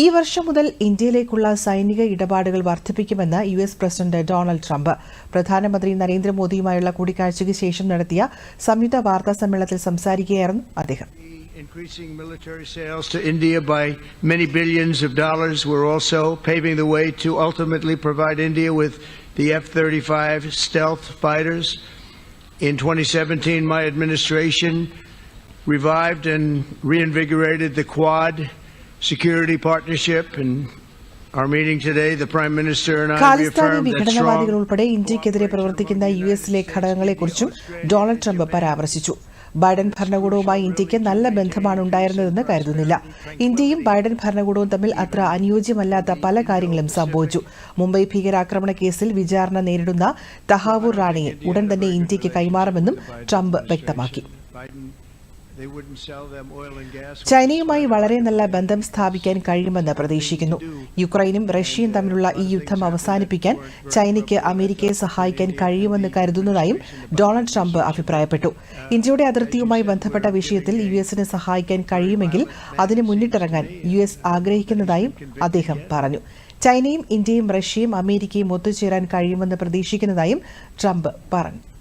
ഈ വർഷം മുതൽ ഇന്ത്യയിലേക്കുള്ള സൈനിക ഇടപാടുകൾ വർദ്ധിപ്പിക്കുമെന്ന് U S president Donald Trump പ്രധാനമന്ത്രി നരേന്ദ്രമോദിയുമായുള്ള കൂടിക്കാഴ്ചയ്ക്ക് ശേഷം നടത്തിയ സംയുക്ത വാർത്താ സമ്മേളനത്തിൽ സംസാരിക്കുകയായിരുന്നു അദ്ദേഹം Increasing military sales to India by many billions of dollars. We're also paving the way to ultimately provide India with the F 35 stealth fighters. In 2017, my administration revived and reinvigorated the Quad security partnership. And our meeting today, the Prime Minister and I Khalistani reaffirmed that വിഘടനവാദികൾ. ഉൾപ്പെടെ ഇന്ത്യക്കെതിരെ പ്രവർത്തിക്കുന്ന U എസിലെ ഘടകങ്ങളെക്കുറിച്ചും Donald Trump പരാമർശിച്ചു Biden ഭരണകൂടവുമായി ഇന്ത്യയ്ക്ക് നല്ല ബന്ധമാണ് ഉണ്ടായിരുന്നതെന്ന് കരുതുന്നില്ല ഇന്ത്യയും ബൈഡൻ ഭരണകൂടവും തമ്മിൽ അത്ര അനുയോജ്യമല്ലാത്ത പല കാര്യങ്ങളും സംഭവിച്ചു മുംബൈ ഭീകരാക്രമണ കേസിൽ വിചാരണ നേരിടുന്ന തഹാവൂർ റാണിയെ ഉടൻ തന്നെ ഇന്ത്യയ്ക്ക് കൈമാറുമെന്നും ട്രംപ് വ്യക്തമാക്കി ചൈനയുമായി വളരെ നല്ല ബന്ധം സ്ഥാപിക്കാൻ കഴിയുമെന്ന് പ്രതീക്ഷിക്കുന്നു. യുക്രൈനും റഷ്യയും തമ്മിലുള്ള ഈ യുദ്ധം അവസാനിപ്പിക്കാൻ ചൈനയ്ക്ക് അമേരിക്കയെ സഹായിക്കാൻ കഴിയുമെന്ന് കരുതുന്നതായും ഡൊണാൾഡ് ട്രംപ് അഭിപ്രായപ്പെട്ടു. ഇന്ത്യയുടെ അതിർത്തിയുമായി ബന്ധപ്പെട്ട വിഷയത്തിൽ യു എസിന് സഹായിക്കാൻ കഴിയുമെങ്കിൽ അതിന് മുന്നിട്ടിറങ്ങാൻ യു എസ് ആഗ്രഹിക്കുന്നതായും അദ്ദേഹം പറഞ്ഞു. ചൈനയും ഇന്ത്യയും റഷ്യയും അമേരിക്കയും ഒത്തുചേരാൻ കഴിയുമെന്ന് പ്രതീക്ഷിക്കുന്നതായും ട്രംപ് പറഞ്ഞു.